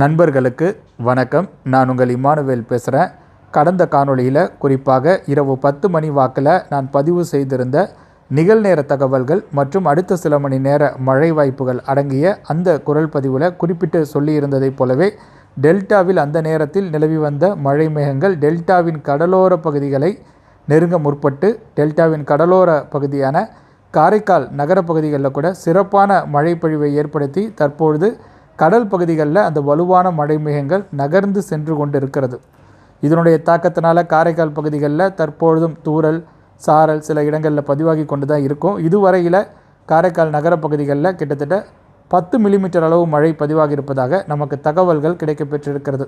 நண்பர்களுக்கு வணக்கம். நான் உங்கள் இமானுவேல் பேசுகிறேன் கடந்த காணொளியில் குறிப்பாக இரவு பத்து மணி வாக்கில் நான் பதிவு செய்திருந்த நிகழ்நேர தகவல்கள் மற்றும் அடுத்த சில மணி நேர மழை வாய்ப்புகள் அடங்கிய அந்த குரல் பதிவில் குறிப்பிட்டு சொல்லியிருந்ததைப் போலவே டெல்டாவில் அந்த நேரத்தில் நிலவி வந்த மழை மேகங்கள் டெல்டாவின் கடலோர பகுதிகளை நெருங்க முற்பட்டு டெல்டாவின் கடலோர பகுதியான காரைக்கால் நகர பகுதிகளில் கூட சிறப்பான மழை பொழிவை ஏற்படுத்தி தற்பொழுது கடல் பகுதிகளில் அந்த வலுவான மழை மேகங்கள் நகர்ந்து சென்று கொண்டு இருக்கிறது இதனுடைய தாக்கத்தினால காரைக்கால் பகுதிகளில் தற்பொழுதும் தூரல் சாரல் சில இடங்களில் பதிவாகி கொண்டு தான் இருக்கும். இதுவரையில் காரைக்கால் நகர பகுதிகளில் கிட்டத்தட்ட பத்து மில்லிமீட்டர் அளவு மழை பதிவாகி இருப்பதாக நமக்கு தகவல்கள் கிடைக்கப்பெற்றிருக்கிறது.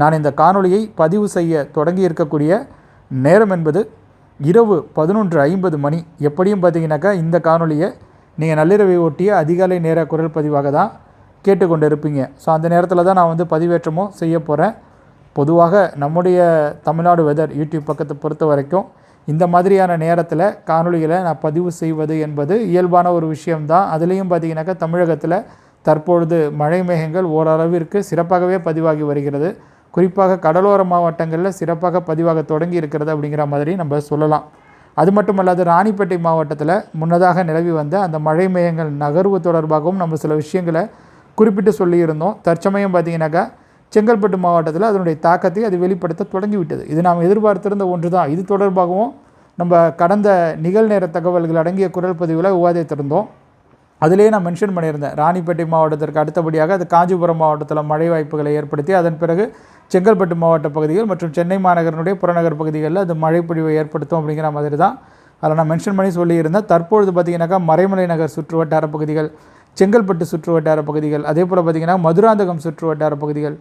நான் இந்த காணொளியை பதிவு செய்ய தொடங்கி இருக்கக்கூடிய நேரம் என்பது இரவு பதினொன்று ஐம்பது மணி. எப்படியும் பார்த்தீங்கன்னாக்கா இந்த காணொலியை நீங்கள் நள்ளிரவை ஒட்டிய அதிகாலை நேர குரல் பதிவாக தான் கேட்டுக்கொண்டு இருப்பீங்க ஸோ அந்த நேரத்தில் தான் நான் வந்து பதிவேற்றமும் செய்ய போகிறேன் பொதுவாக நம்முடைய தமிழ்நாடு வெதர் யூடியூப் பக்கத்தை பொறுத்த வரைக்கும் இந்த மாதிரியான நேரத்தில் காணொளிகளை நான் பதிவு செய்வது என்பது இயல்பான ஒரு விஷயம்தான். அதுலேயும் பார்த்தீங்கன்னாக்கா தமிழகத்தில் தற்பொழுது மழை மேகங்கள் ஓரளவிற்கு சிறப்பாகவே பதிவாகி வருகிறது. குறிப்பாக கடலோர மாவட்டங்களில் சிறப்பாக பதிவாக தொடங்கி இருக்கிறது அப்படிங்கிற மாதிரி நம்ம சொல்லலாம். அது மட்டுமல்லாது ராணிப்பேட்டை மாவட்டத்தில் முன்னதாக நிலவி வந்த அந்த மழை மேகங்கள் நகர்வு தொடர்பாகவும் நம்ம சில விஷயங்களை குறிப்பிட்டு சொல்லியிருந்தோம். தற்சமயம் பார்த்தீங்கன்னாக்கா செங்கல்பட்டு மாவட்டத்தில் அதனுடைய தாக்கத்தை அது வெளிப்படுத்த தொடங்கிவிட்டது. இது நாம் எதிர்பார்த்திருந்த ஒன்று தான் இது தொடர்பாகவும் நம்ம கடந்த நிகழ்நேர தகவல்கள் அடங்கிய குரல் பதிவில் விவாதித்திருந்தோம். அதிலே நான் மென்ஷன் பண்ணியிருந்தேன். ராணிப்பேட்டை மாவட்டத்திற்கு அடுத்தபடியாக அது காஞ்சிபுரம் மாவட்டத்தில் மழை வாய்ப்புகளை ஏற்படுத்தி அதன் பிறகு செங்கல்பட்டு மாவட்ட பகுதிகள் மற்றும் சென்னை மாநகரனுடைய புறநகர் பகுதிகளில் அது மழைப்பொழிவை ஏற்படுத்தும் அப்படிங்கிற மாதிரி தான் அதில் நான் மென்ஷன் பண்ணி சொல்லியிருந்தேன். தற்பொழுது பார்த்திங்கனாக்கா மறைமலை நகர் சுற்று வட்டார பகுதிகள் செங்கல்பட்டு சுற்று வட்டார பகுதிகள் அதே போல் பார்த்திங்கன்னா மதுராந்தகம் சுற்று வட்டார பகுதிகள்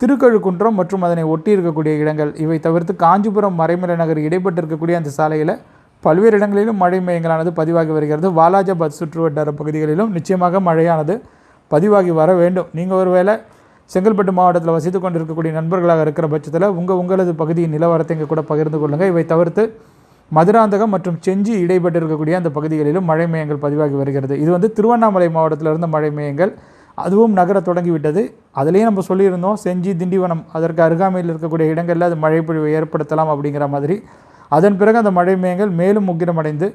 திருக்கழுக்குன்றம் மற்றும் அதனை ஒட்டி இருக்கக்கூடிய இடங்கள் இவை தவிர்த்து காஞ்சிபுரம் மறைமலை நகர் இடைப்பட்டு இருக்கக்கூடிய அந்த சாலையில் பல்வேறு இடங்களிலும் மழை மையங்களானது பதிவாகி வருகிறது. வாலாஜாபாத் சுற்று வட்டார பகுதிகளிலும் நிச்சயமாக மழையானது பதிவாகி வர வேண்டும். நீங்கள் ஒருவேளை செங்கல்பட்டு மாவட்டத்தில் வசித்து கொண்டிருக்கக்கூடிய நண்பர்களாக இருக்கிற பட்சத்தில் உங்கள் உங்களது பகுதியின் நிலவரத்தை இங்கே கூட பகிர்ந்து கொள்ளுங்கள் இவை தவிர்த்து மதுராந்தகம் மற்றும் செஞ்சி இடைப்பட்டு இருக்கக்கூடிய அந்த பகுதிகளிலும் மழை மையங்கள் பதிவாகி வருகிறது. இது வந்து திருவண்ணாமலை மாவட்டத்தில் இருந்த மழை மையங்கள் அதுவும் நகர தொடங்கிவிட்டது. அதுலேயே நம்ம சொல்லியிருந்தோம் செஞ்சி திண்டிவனம் அதற்கு அருகாமையில் இருக்கக்கூடிய இடங்களில் அது மழை பொழிவை ஏற்படுத்தலாம் அப்படிங்கிற மாதிரி. அதன் பிறகு அந்த மழை மேகங்கள் மேலும் முக்கிரமடைந்து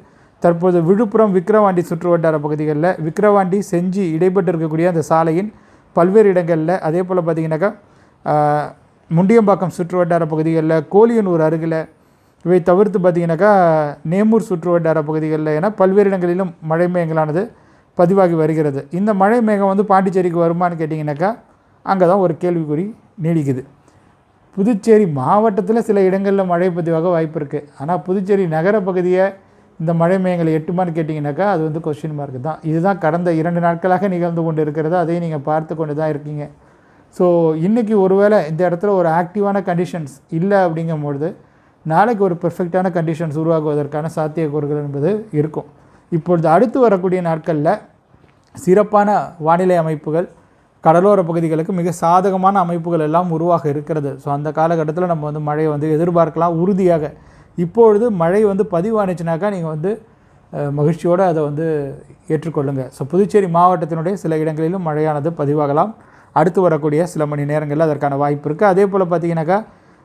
தற்போது விழுப்புரம் விக்கிரவாண்டி சுற்று வட்டார பகுதிகளில் விக்கிரவாண்டி செஞ்சி இடைப்பட்டு இருக்கக்கூடிய அந்த சாலையின் பல்வேறு இடங்களில் அதே போல் பார்த்திங்கனாக்கா முண்டியம்பாக்கம் சுற்று வட்டார பகுதிகளில் கோலியனூர் அருகில் இவை தவிர்த்து பார்த்திங்கனாக்கா நேமூர் சுற்று வட்டார பகுதிகளில் என பல்வேறு இடங்களிலும் மழை மேகங்களானது பதிவாகி வருகிறது. இந்த மழை மேகம் வந்து பாண்டிச்சேரிக்கு வருமானு கேட்டிங்கனாக்கா அங்கே தான் ஒரு கேள்விக்குறி நீடிக்குது. புதுச்சேரி மாவட்டத்தில் சில இடங்களில் மழை பதிவாக வாய்ப்பு இருக்குது ஆனால் புதுச்சேரி நகர பகுதியை இந்த மழை மேகங்களை எட்டுமான்னு கேட்டிங்கனாக்கா அது வந்து கொஸ்டின் மார்க் தான். இதுதான் கடந்த இரண்டு நாட்களாக நிகழ்ந்து கொண்டு இருக்கிறது அதையும் நீங்கள் பார்த்து கொண்டு தான் இருக்கீங்க. ஸோ இன்றைக்கி ஒருவேளை இந்த இடத்துல ஒரு ஆக்டிவான கண்டிஷன்ஸ் இல்லை அப்படிங்கும்பொழுது நாளைக்கு ஒரு பெர்ஃபெக்டான கண்டிஷன்ஸ் உருவாகுவதற்கான சாத்தியக்கூறுகள் என்பது இருக்கும். இப்பொழுது அடுத்து வரக்கூடிய நாட்களில் சிறப்பான வானிலை அமைப்புகள் கடலோர பகுதிகளுக்கு மிக சாதகமான அமைப்புகள் எல்லாம் உருவாக இருக்கிறது. ஸோ அந்த காலகட்டத்தில் நம்ம வந்து மழையை வந்து எதிர்பார்க்கலாம் உறுதியாக. இப்பொழுது மழை வந்து பதிவானுச்சுனாக்கா நீங்கள் வந்து மகிழ்ச்சியோடு அதை வந்து ஏற்றுக்கொள்ளுங்கள் ஸோ புதுச்சேரி மாவட்டத்தினுடைய சில இடங்களிலும் மழையானது பதிவாகலாம். அடுத்து வரக்கூடிய சில மணி நேரங்களில் அதற்கான வாய்ப்பு இருக்குது அதே போல் பார்த்தீங்கன்னாக்கா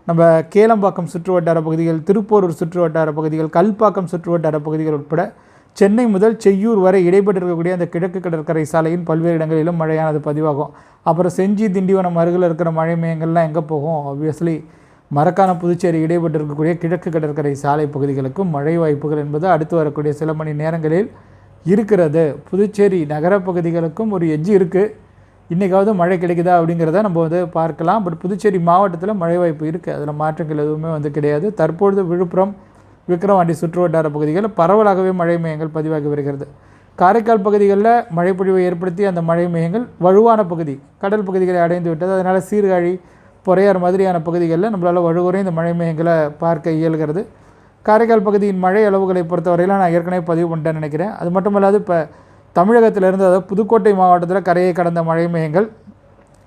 நம்ம கேளம்பாக்கம் சுற்று வட்டார பகுதிகள் திருப்போரூர் சுற்று வட்டார பகுதிகள் கல்பாக்கம் சுற்று வட்டார பகுதிகள் உட்பட சென்னை முதல் செய்யூர் வரை இடைபெற்றிருக்கக்கூடிய இருக்கக்கூடிய அந்த கிழக்கு கடற்கரை சாலையின் பல்வேறு இடங்களிலும் மழையானது பதிவாகும். அப்புறம் செஞ்சி திண்டிவனம் அருகில் இருக்கிற மழை மையங்கள்லாம் எங்கே போகும்? ஆப்வியஸ்லி மரக்கான புதுச்சேரி இடைப்பட்டு இருக்கக்கூடிய கிழக்கு கடற்கரை சாலை பகுதிகளுக்கும் மழை வாய்ப்புகள் என்பது அடுத்து வரக்கூடிய சில மணி நேரங்களில் இருக்கிறது. புதுச்சேரி நகர பகுதிகளுக்கும் ஒரு எஜ்ஜு இருக்குது இன்றைக்காவது மழை கிடைக்குதா அப்படிங்கிறத நம்ம வந்து பார்க்கலாம். பட் புதுச்சேரி மாவட்டத்தில் மழை வாய்ப்பு இருக்குது அதில் மாற்றங்கள் எதுவுமே வந்து கிடையாது. தற்பொழுது விழுப்புரம் விக்ரவாண்டி சுற்று வட்டார பகுதிகளில் பரவலாகவே மழை மையங்கள் பதிவாகி வருகிறது. காரைக்கால் பகுதிகளில் மழைப்பொழிவை ஏற்படுத்தி அந்த மழை மையங்கள் வலுவான பகுதி கடல் பகுதிகளை அடைந்து விட்டது. அதனால் சீர்காழி பொறையார் மாதிரியான பகுதிகளில் நம்மளால் வலுகுறை இந்த மழை மையங்களை பார்க்க இயல்கிறது. காரைக்கால் பகுதியின் மழை அளவுகளை பொறுத்தவரையில் நான் ஏற்கனவே பதிவு பண்ணிட்டேன்னு நினைக்கிறேன். அது மட்டும் இல்லாது இப்போ தமிழகத்திலிருந்து அதாவது புதுக்கோட்டை மாவட்டத்தில் கரையை கடந்த மழை மையங்கள்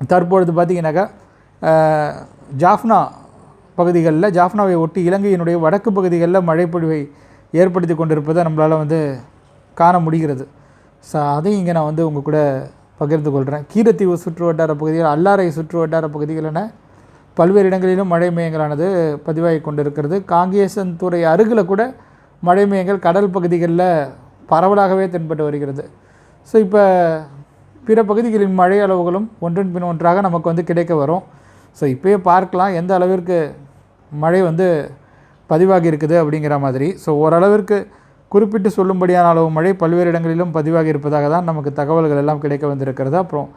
தற்பொழுது பார்த்திங்கனாக்கா ஜாஃப்னா பகுதிகளில் ஜாஃப்னாவை ஒட்டி இலங்கையினுடைய வடக்கு பகுதிகளில் மழைப்பொழிவை ஏற்படுத்தி கொண்டிருப்பதை நம்மளால் வந்து காண முடிகிறது. ஸோ அதையும் இங்கே நான் வந்து உங்கள் கூட பகிர்ந்து கொள்கிறேன் கீரத்தீவு சுற்று வட்டார பகுதிகள் அல்லாரை சுற்று வட்டார பகுதிகள் என பல்வேறு இடங்களிலும் மழை மையங்களானது பதிவாகி கொண்டிருக்கிறது. காங்கேசன்துறை அருகில் கூட மழை மையங்கள் கடல் பகுதிகளில் பரவலாகவே தென்பட்டு வருகிறது. ஸோ இப்போ பிற பகுதிகளின் மழை அளவுகளும் ஒன்றின் பின் ஒன்றாக நமக்கு வந்து கிடைக்க வரும். ஸோ இப்போயே பார்க்கலாம் எந்த அளவிற்கு மழை வந்து பதிவாகி இருக்குது அப்படிங்கிற மாதிரி. ஸோ ஓரளவிற்கு குறிப்பிட்டு சொல்லும்படியான அளவு மழை பல்வேறு இடங்களிலும் பதிவாகி இருப்பதாக தான் நமக்கு தகவல்கள் எல்லாம் கிடைக்க வந்திருக்கிறது. அப்புறம்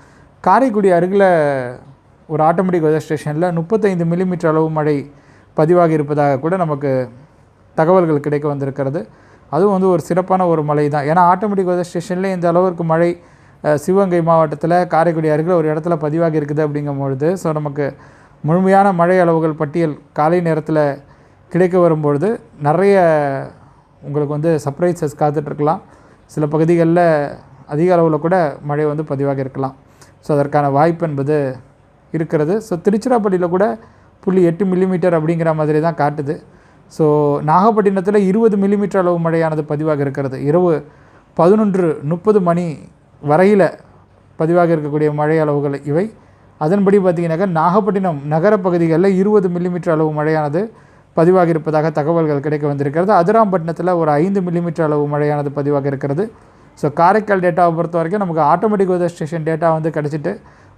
காரைக்குடி அருகில் ஒரு ஆட்டோமேட்டிக் வெதர் ஸ்டேஷனில் முப்பத்தைந்து மில்லிமீட்டர் அளவு மழை பதிவாகி இருப்பதாக கூட நமக்கு தகவல்கள் கிடைக்க வந்திருக்கிறது. அதுவும் வந்து ஒரு சிறப்பான ஒரு மழை தான். ஏன்னா ஆட்டோமேட்டிக் வெதர் ஸ்டேஷனில் இந்த அளவிற்கு மழை சிவகங்கை மாவட்டத்தில் காரைக்குடி அருகில் ஒரு இடத்துல பதிவாகி இருக்குது அப்படிங்கும்பொழுது ஸோ நமக்கு முழுமையான மழை அளவுகள் பட்டியல் காலை நேரத்தில் கிடைக்க வரும்பொழுது நிறைய உங்களுக்கு வந்து சர்ப்ரைசஸ் காத்துட்ருக்கலாம். சில பகுதிகளில் அதிக அளவில் கூட மழை வந்து பதிவாக இருக்கலாம். ஸோ அதற்கான வாய்ப்பு என்பது இருக்கிறது. ஸோ திருச்சிராப்பள்ளியில் கூட புள்ளி எட்டு மில்லிமீட்டர் அப்படிங்கிற மாதிரி தான் காட்டுது. ஸோ நாகப்பட்டினத்தில் இருபது மில்லிமீட்டர் அளவு மழையானது பதிவாக இருக்கிறது. இரவு பதினொன்று முப்பது மணி வரையில் பதிவாக இருக்கக்கூடிய மழை அளவுகள் இவை. அதன்படி பார்த்திங்கனாக்கா நாகப்பட்டினம் நகர பகுதிகளில் இருபது மில்லிமீட்டர் அளவு மழையானது பதிவாக இருப்பதாக தகவல்கள் கிடைக்க வந்திருக்கிறது. அதிராம்பட்டினத்தில் ஒரு ஐந்து மில்லிமீட்டர் அளவு மழையானது பதிவாக இருக்கிறது. ஸோ காரைக்கால் டேட்டாவை பொறுத்த வரைக்கும் நமக்கு ஆட்டோமேட்டிக் வெதர் ஸ்டேஷன் டேட்டா வந்து கிடச்சிட்டு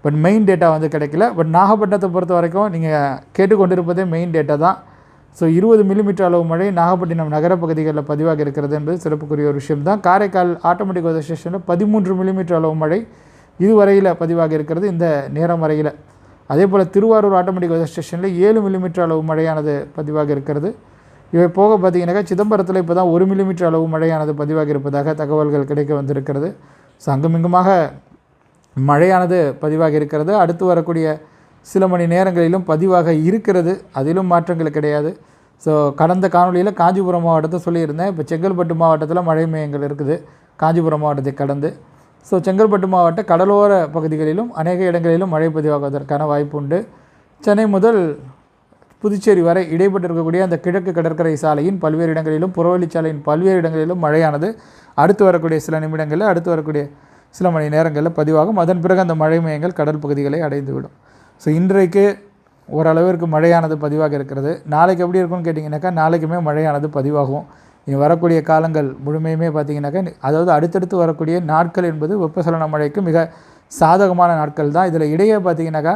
பட் மெயின் டேட்டா வந்து கிடைக்கல. பட் நாகப்பட்டினத்தை பொறுத்த வரைக்கும் நீங்கள் கேட்டுக்கொண்டிருப்பதே மெயின் டேட்டா தான். ஸோ இருபது மில்லிமீட்டர் அளவு மழை நாகப்பட்டினம் நகர பகுதிகளில் பதிவாக இருக்கிறது என்பது சிறப்புக்குரிய ஒரு விஷயம் தான் காரைக்கால் ஆட்டோமேட்டிக் வெதர் ஸ்டேஷனில் பதிமூன்று மில்லிமீட்டர் அளவு மழை இதுவரையில் பதிவாக இருக்கிறது இந்த நேரம் வரையில். அதே போல் திருவாரூர் ஆட்டோமேட்டிக் வெதர் ஸ்டேஷனில் ஏழு மில்லிமீட்டர் அளவு மழையானது பதிவாக இருக்கிறது. இவை போக பார்த்தீங்கன்னாக்கா சிதம்பரத்தில் இப்போ தான் ஒரு மில்லிமீட்டர் அளவு மழையானது பதிவாக இருப்பதாக தகவல்கள் கிடைக்க வந்திருக்கிறது. ஸோ அங்குமிங்குமாக மழையானது பதிவாக இருக்கிறது. அடுத்து வரக்கூடிய சில மணி நேரங்களிலும் பதிவாக இருக்கிறது. அதிலும் மாற்றங்கள் கிடையாது. ஸோ கடந்த காணொலியில் காஞ்சிபுரம் மாவட்டத்தை சொல்லியிருந்தேன். இப்போ செங்கல்பட்டு மாவட்டத்தில் மழை மையங்கள் இருக்குது. காஞ்சிபுரம் மாவட்டத்தை கடந்து. ஸோ செங்கல்பட்டு மாவட்ட கடலோர பகுதிகளிலும் அநேக இடங்களிலும் மழை பதிவாகுவதற்கான வாய்ப்பு உண்டு. சென்னை முதல் புதுச்சேரி வரை இடைப்பட்டிருக்கக்கூடிய அந்த கிழக்கு கடற்கரை சாலையின் பல்வேறு இடங்களிலும் புறவழிச்சாலையின் பல்வேறு இடங்களிலும் மழையானது. அடுத்து வரக்கூடிய சில நிமிடங்களில் அடுத்து வரக்கூடிய சில மணி நேரங்களில் பதிவாகும். அதன் பிறகு அந்த மழை மையங்கள் கடல் பகுதிகளை அடைந்துவிடும். ஸோ இன்றைக்கு ஓரளவிற்கு மழையானது பதிவாக இருக்கிறது. நாளைக்கு எப்படி இருக்கும்னு கேட்டிங்கனாக்கா நாளைக்குமே மழையானது பதிவாகும். இனி வரக்கூடிய காலங்கள் முழுமையுமே பார்த்தீங்கன்னாக்கா அதாவது அடுத்தடுத்து வரக்கூடிய நாட்கள் என்பது வெப்பசலன மழைக்கு மிக சாதகமான நாட்கள் தான். இதில் இடையே பார்த்தீங்கன்னாக்கா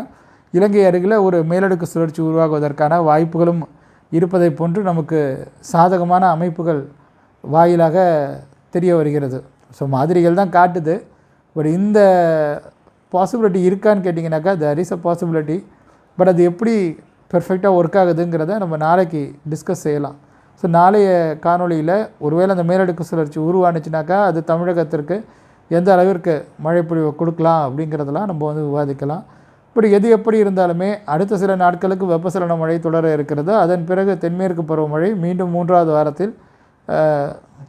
இலங்கை அருகில் ஒரு மேலடுக்கு சுழற்சி உருவாகுவதற்கான வாய்ப்புகளும் இருப்பதை போன்று நமக்கு சாதகமான அமைப்புகள் வாயிலாக தெரிய வருகிறது. ஸோ மாதிரிகள் தான் காட்டுது. பட் இந்த பாசிபிலிட்டி இருக்கான்னு கேட்டிங்கனாக்கா there is a possibility but அது எப்படி பெர்ஃபெக்டாக ஒர்க் ஆகுதுங்கிறத நம்ம நாளைக்கு டிஸ்கஸ் செய்யலாம். ஸோ நாளைய காணொலியில் ஒருவேளை அந்த மேலடுக்கு சுழற்சி உருவானுச்சுனாக்கா அது தமிழகத்திற்கு எந்த அளவிற்கு மழை பொழிவை கொடுக்கலாம் அப்படிங்கிறதெல்லாம் நம்ம வந்து விவாதிக்கலாம். பட் எது எப்படி இருந்தாலுமே அடுத்த சில நாட்களுக்கு வெப்பசலன மழை தொடர இருக்கிறது. அதன் பிறகு தென்மேற்கு பருவமழை மீண்டும் மூன்றாவது வாரத்தில்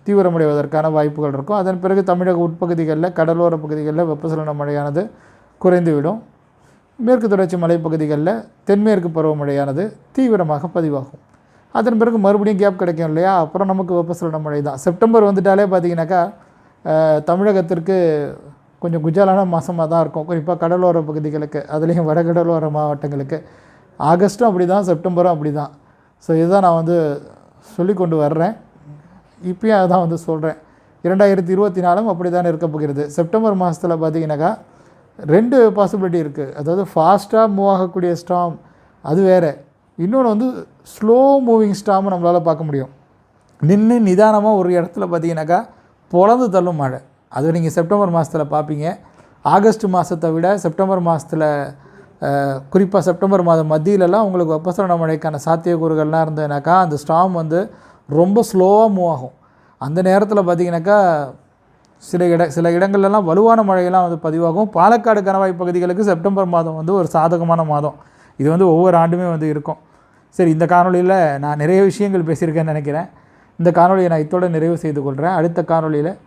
தீவிரமடைவதற்கான வாய்ப்புகள் இருக்கும். அதன் பிறகு தமிழக உட்பகுதிகளில் கடலோர பகுதிகளில் வெப்பசலன மழையானது குறைந்துவிடும். மேற்கு தொடர்ச்சி மலைப்பகுதிகளில் தென்மேற்கு பருவமழையானது தீவிரமாக பதிவாகும். அதன் பிறகு மறுபடியும் கேப் கிடைக்கும் இல்லையா? அப்புறம் நமக்கு வெப்பசலன மழை தான். செப்டம்பர் வந்துட்டாலே பார்த்தீங்கன்னாக்கா தமிழகத்திற்கு கொஞ்சம் குஜாலான மாதமாக தான் இருக்கும். குறிப்பாக கடலோர பகுதிகளுக்கு அதுலேயும் வடகடலோர மாவட்டங்களுக்கு. ஆகஸ்ட்டும் அப்படி தான் செப்டம்பரும் அப்படி தான் ஸோ இதுதான் நான் வந்து சொல்லி கொண்டு வர்றேன். இப்பயும் அதான் வந்து சொல்கிறேன் இரண்டாயிரத்தி இருபத்தி நாலும் அப்படி தானே இருக்க போகிறது. செப்டம்பர் மாதத்தில் பார்த்தீங்கன்னாக்கா ரெண்டு பாசிபிலிட்டி இருக்குது அதாவது ஃபாஸ்ட்டாக மூவ் ஆகக்கூடிய ஸ்டாம் அது வேறு. இன்னொன்று வந்து ஸ்லோ மூவிங் ஸ்டாம் நம்மளால் பார்க்க முடியும். நின்று நிதானமாக ஒரு இடத்துல பார்த்தீங்கன்னாக்கா பொழந்து தள்ளும் மழை. அது நீங்கள் செப்டம்பர் மாதத்தில் பார்ப்பீங்க ஆகஸ்ட் மாதத்தை விட செப்டம்பர் மாதத்தில் குறிப்பாக செப்டம்பர் மாதம் மத்தியிலலாம் உங்களுக்கு வெப்பசலன மழைக்கான சாத்தியக்கூறுகள்லாம் இருந்ததுனாக்கா அந்த ஸ்டாம் வந்து ரொம்ப ஸ்லோவாக மூவ் ஆகும். அந்த நேரத்தில் பார்த்திங்கனாக்கா சில இட சில இடங்கள்லாம் வலுவான மழையெல்லாம் வந்து பதிவாகும். பாலக்காடு கணவாய் பகுதிகளுக்கு செப்டம்பர் மாதம் வந்து ஒரு சாதகமான மாதம். இது வந்து ஒவ்வொரு ஆண்டுமே வந்து இருக்கும். சரி இந்த காணொளியில் நான் நிறைய விஷயங்கள் பேசியிருக்கேன்னு நினைக்கிறேன். இந்த காணொலியை நான் இத்தோடு நிறைவு செய்து கொள்கிறேன் அடுத்த காணொளியில்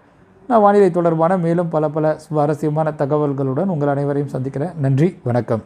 நான் வானிலை தொடர்பான மேலும் பல பல சுவாரஸ்யமான தகவல்களுடன் உங்கள் அனைவரையும் சந்திக்கிறேன். நன்றி வணக்கம்.